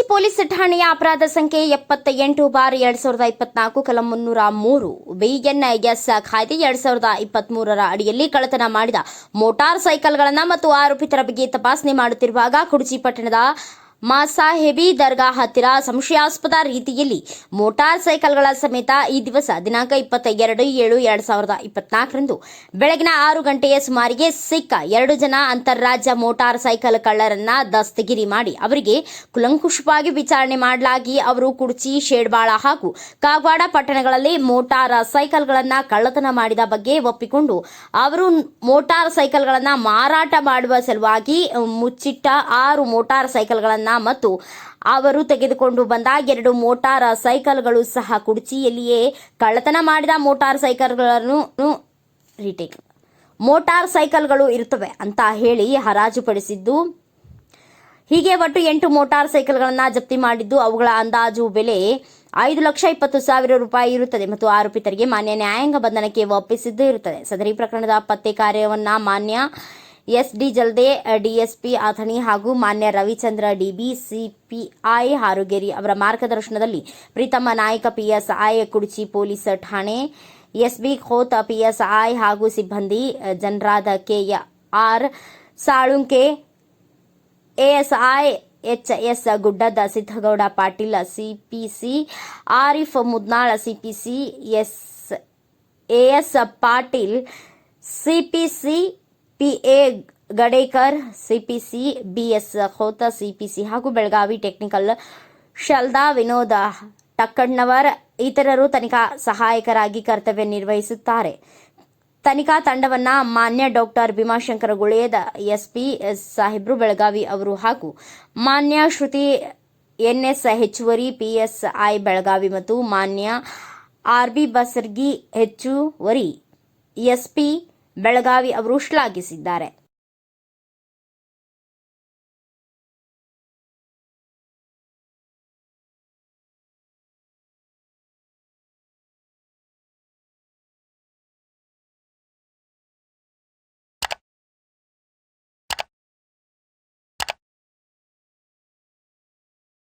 Police ಠಾಣೆಯ ಅಪರಾಧ ಸಂಖ್ಯೆ ಎಪ್ಪತ್ತ ಎಂಟು ಬಾರ್ ಎರಡ್ ಸಾವಿರದ ಇಪ್ಪತ್ನಾಲ್ಕು ಕಲಂ ಮುನ್ನೂರ ಮೂರು. ಬಿಎನ್ಎಸ್ ಕಾಯ್ದೆ ಎರಡ್ ಸಾವಿರದ ಇಪ್ಪತ್ಮೂರರ ಅಡಿಯಲ್ಲಿ ಕಳ್ಳತನ ಮಾಡಿದ ಮೋಟಾರ್ ಸೈಕಲ್ಗಳನ್ನು ಮತ್ತು ಆರೋಪಿತರ ಬಗ್ಗೆ ತಪಾಸಣೆ ಮಾಡುತ್ತಿರುವಾಗ ಕುಡ್ಚಿ ಪಟ್ಟಣದ ಮಾಸಾಹೆಬಿ ದರ್ಗಾ ಹತ್ತಿರ ಸಂಶಯಾಸ್ಪದ ರೀತಿಯಲ್ಲಿ ಮೋಟಾರ್ ಸೈಕಲ್ಗಳ ಸಮೇತ ಈ ದಿವಸ ದಿನಾಂಕ ಇಪ್ಪತ್ತ ಎರಡು ಏಳು ಎರಡು ಸಾವಿರದ ಇಪ್ಪತ್ನಾಲ್ಕರಂದು ಬೆಳಗಿನ ಆರು ಗಂಟೆಯ ಸುಮಾರಿಗೆ ಸಿಕ್ಕ ಎರಡು ಜನ ಅಂತಾರಾಜ್ಯ ಮೋಟಾರ್ ಸೈಕಲ್ ಕಳ್ಳರನ್ನ ದಸ್ತಗಿರಿ ಮಾಡಿ ಅವರಿಗೆ ಕುಲಂಕುಷವಾಗಿ ವಿಚಾರಣೆ ಮಾಡಲಾಗಿ ಅವರು ಕುಡ್ಚಿ ಶೇಡ್ಬಾಳ ಹಾಗೂ ಕಾಗವಾಡ ಪಟ್ಟಣಗಳಲ್ಲಿ ಮೋಟಾರ್ ಸೈಕಲ್ಗಳನ್ನ ಕಳ್ಳತನ ಮಾಡಿದ ಬಗ್ಗೆ ಒಪ್ಪಿಕೊಂಡು ಅವರು ಮೋಟಾರ್ ಸೈಕಲ್ಗಳನ್ನ ಮಾರಾಟ ಮಾಡುವ ಸಲುವಾಗಿ ಮುಚ್ಚಿಟ್ಟ ಆರು ಮೋಟಾರ್ ಸೈಕಲ್ಗಳನ್ನ ಮತ್ತು ಅವರು ತೆಗೆದುಕೊಂಡು ಬಂದ ಎರಡು ಮೋಟಾರ್ ಸೈಕಲ್ಗಳು ಸಹ ಕುಡ್ಚಿಯಲ್ಲಿಯೇ ಕಳ್ಳತನ ಮಾಡಿದ ಮೋಟಾರ್ ಸೈಕಲ್ಗಳನ್ನು ರಿಟೇಕ್ ಮೋಟಾರ್ ಸೈಕಲ್ಗಳು ಇರುತ್ತವೆ ಅಂತ ಹೇಳಿ ಹರಾಜುಪಡಿಸಿದ್ದು. ಹೀಗೆ ಒಟ್ಟು ಎಂಟು ಮೋಟಾರ್ ಸೈಕಲ್ಗಳನ್ನು ಜಪ್ತಿ ಮಾಡಿದ್ದು, ಅವುಗಳ ಅಂದಾಜು ಬೆಲೆ ಐದು ಲಕ್ಷ ಇಪ್ಪತ್ತು ಸಾವಿರ ರೂಪಾಯಿ ಇರುತ್ತದೆ ಮತ್ತು ಆರೋಪಿತರಿಗೆ ಮಾನ್ಯ ನ್ಯಾಯಾಂಗ ಬಂಧನಕ್ಕೆ ಒಪ್ಪಿಸಿದ್ದು ಇರುತ್ತದೆ. ಸದರಿ ಪ್ರಕರಣದ ಪತ್ತೆ ಕಾರ್ಯವನ್ನ ಮಾನ್ಯ S D Jalde, DSP Athani ಹಾಗೂ ಮಾನ್ಯ ರವಿಚಂದ್ರ ಡಿಬಿ, ಸಿಪಿಐ ಹಾರುಗೇರಿ ಅವರ ಮಾರ್ಗದರ್ಶನದಲ್ಲಿ ಪ್ರೀತಮ್ಮ ನಾಯಕ ಪಿಎಸ್ಐ ಕುಡಚಿ ಪೊಲೀಸ್ ಠಾಣೆ, ಎಸ್ಬಿ ಖೋತ್ ಪಿಎಸ್ಐ ಹಾಗೂ ಸಿಬ್ಬಂದಿ, ಜನರಾದ K R Salunke, ASI H S Guddad Siddagouda Patil, CPC Arif Mudnal, CPC S, AS Patil, CPC PA Gadekar, CPC, BS Khot CPC ಹಾಗೂ Belagavi technical ಶಲ್ದಾ ವಿನೋದ ಟಕ್ಕಣ್ಣವರ್ ಇತರರು ತನಿಖಾ ಸಹಾಯಕರಾಗಿ ಕರ್ತವ್ಯ ನಿರ್ವಹಿಸುತ್ತಾರೆ. ತನಿಖಾ ತಂಡವನ್ನ ಮಾನ್ಯ ಡಾಕ್ಟರ್ ಭೀಮಾಶಂಕರ ಗುಳೇದ, ಎಸ್ಪಿ ಸಾಹೇಬ್ರು ಬೆಳಗಾವಿ ಅವರು ಹಾಗೂ ಮಾನ್ಯ ಶ್ರುತಿ ಎನ್ಎಸ್ ಹೆಚ್ಚುವರಿ, ಪಿಎಸ್ಐ ಬೆಳಗಾವಿ ಮತ್ತು ಮಾನ್ಯ ಆರ್ಬಿ ಬಸರ್ಗಿ ಹೆಚ್ಚುವರಿ, ಎಸ್ಪಿ ಬೆಳಗಾವಿ ಅವರು ಶ್ಲಾಘಿಸಿದ್ದಾರೆ.